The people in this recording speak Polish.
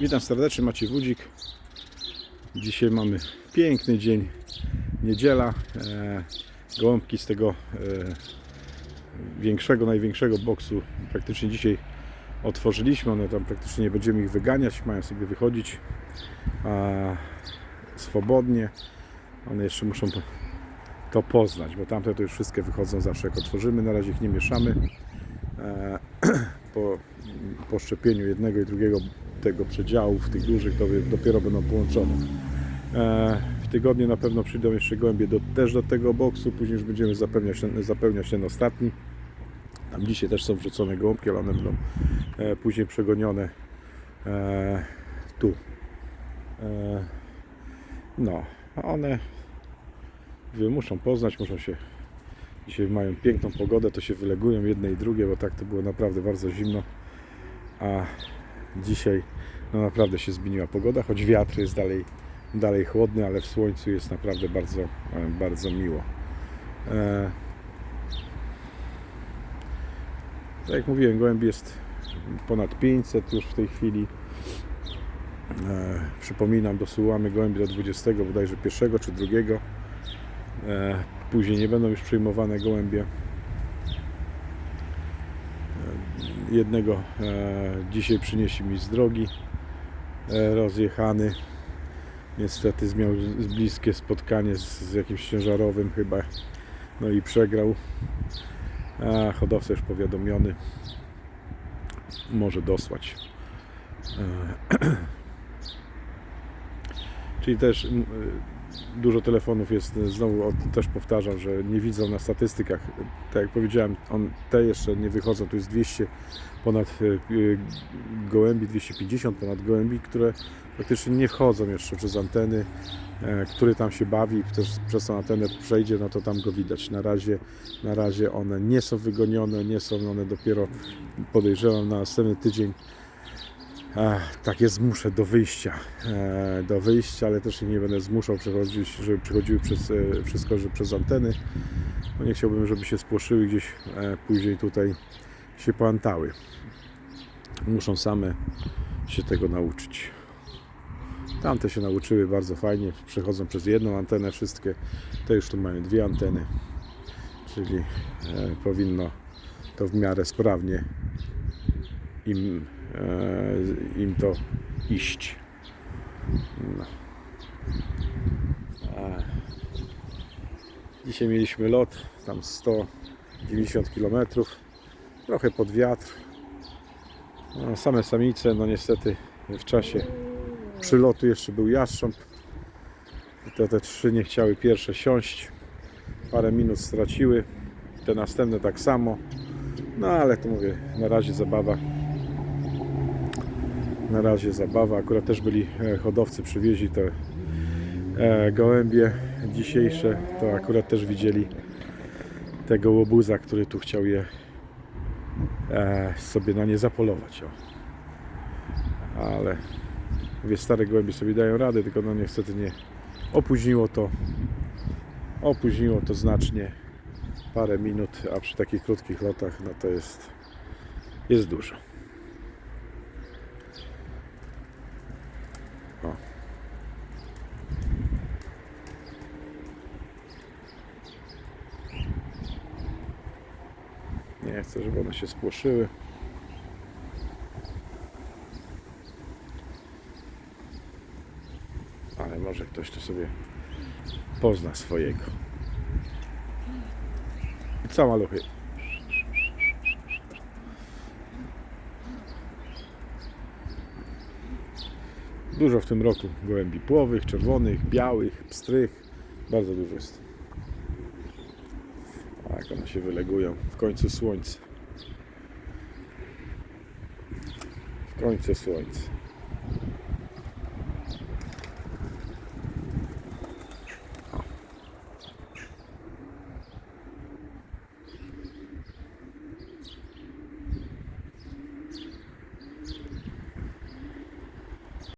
Witam serdecznie, Maciej Wódzik. Dzisiaj mamy piękny dzień, niedziela. E, gołąbki z tego e, większego, największego boksu praktycznie dzisiaj otworzyliśmy. One tam praktycznie nie będziemy ich wyganiać, mają sobie wychodzić swobodnie. One jeszcze muszą to, to poznać, bo tamte to już wszystkie wychodzą zawsze jak otworzymy. Na razie ich nie mieszamy. E, po, po szczepieniu jednego i drugiego tego przedziału, w tych dużych, to dopiero będą połączone. E, w tygodniu na pewno przyjdą jeszcze gołębie do, też do tego boksu, później już będziemy zapełniać, zapełniać ten ostatni. Tam dzisiaj też są wrzucone gołąbki, ale one będą e, później przegonione e, tu. No, one muszą poznać, muszą się Dzisiaj mają piękną pogodę, to się wylegują jedne i drugie, bo tak to było naprawdę bardzo zimno. A dzisiaj no naprawdę się zmieniła pogoda, choć wiatr jest dalej, dalej chłodny, ale w słońcu jest naprawdę bardzo, e, bardzo miło. E, tak jak mówiłem, gołębi jest ponad 500 już w tej chwili. E, przypominam, dosyłamy gołębi do 20 bodajże pierwszego czy drugiego. E, Później nie będą już przyjmowane gołębie. Jednego e, dzisiaj przyniesie mi z drogi e, rozjechany. Niestety miał bliskie spotkanie z, jakimś ciężarowym chyba. No i przegrał. A hodowca już powiadomiony. Może dosłać. E, Czyli też dużo telefonów jest, znowu też powtarzam, że nie widzą na statystykach. Tak jak powiedziałem, on, te jeszcze nie wychodzą, tu jest 200 ponad y, y, gołębi, 250 ponad gołębi, które praktycznie nie wchodzą jeszcze przez anteny, e, który tam się bawi, też przez tą antenę przejdzie, no to tam go widać. Na razie, na razie one nie są wygonione, nie są one dopiero podejrzewam na następny tydzień Tak je zmuszę do wyjścia, do wyjścia, ale też nie będę zmuszał przechodzić, żeby przychodziły przez, e, wszystko, że przez anteny. No nie chciałbym, żeby się spłoszyły gdzieś e, później tutaj się poantały. Muszą same się tego nauczyć. Tamte się nauczyły bardzo fajnie, przechodzą przez jedną antenę wszystkie. Te już tu mają dwie anteny, czyli e, powinno to w miarę sprawnie im, im to iść. No. Dzisiaj mieliśmy lot, tam 190 km, trochę pod wiatr. No, same samice, no niestety w czasie przylotu jeszcze był jastrząb. To te trzy nie chciały pierwsze siąść. Parę minut straciły. Te następne tak samo. No ale to mówię, na razie zabawa. Na razie zabawa. Akurat też byli e, hodowcy, przywieźli te e, gołębie dzisiejsze. To akurat też widzieli tego łobuza, który tu chciał je e, sobie na nie zapolować. O. Ale mówię, stare gołębie sobie dają radę, tylko no niestety nie opóźniło to. Opóźniło to znacznie parę minut, a przy takich krótkich lotach no to jest, jest dużo. O. Nie chcę, żeby one się spłoszyły. Ale może ktoś tu sobie pozna swojego. Co maluchy? Dużo w tym roku gołębi płowych, czerwonych, białych, pstrych. Bardzo dużo jest. A jak one się wylegują. W końcu słońce. W końcu słońce.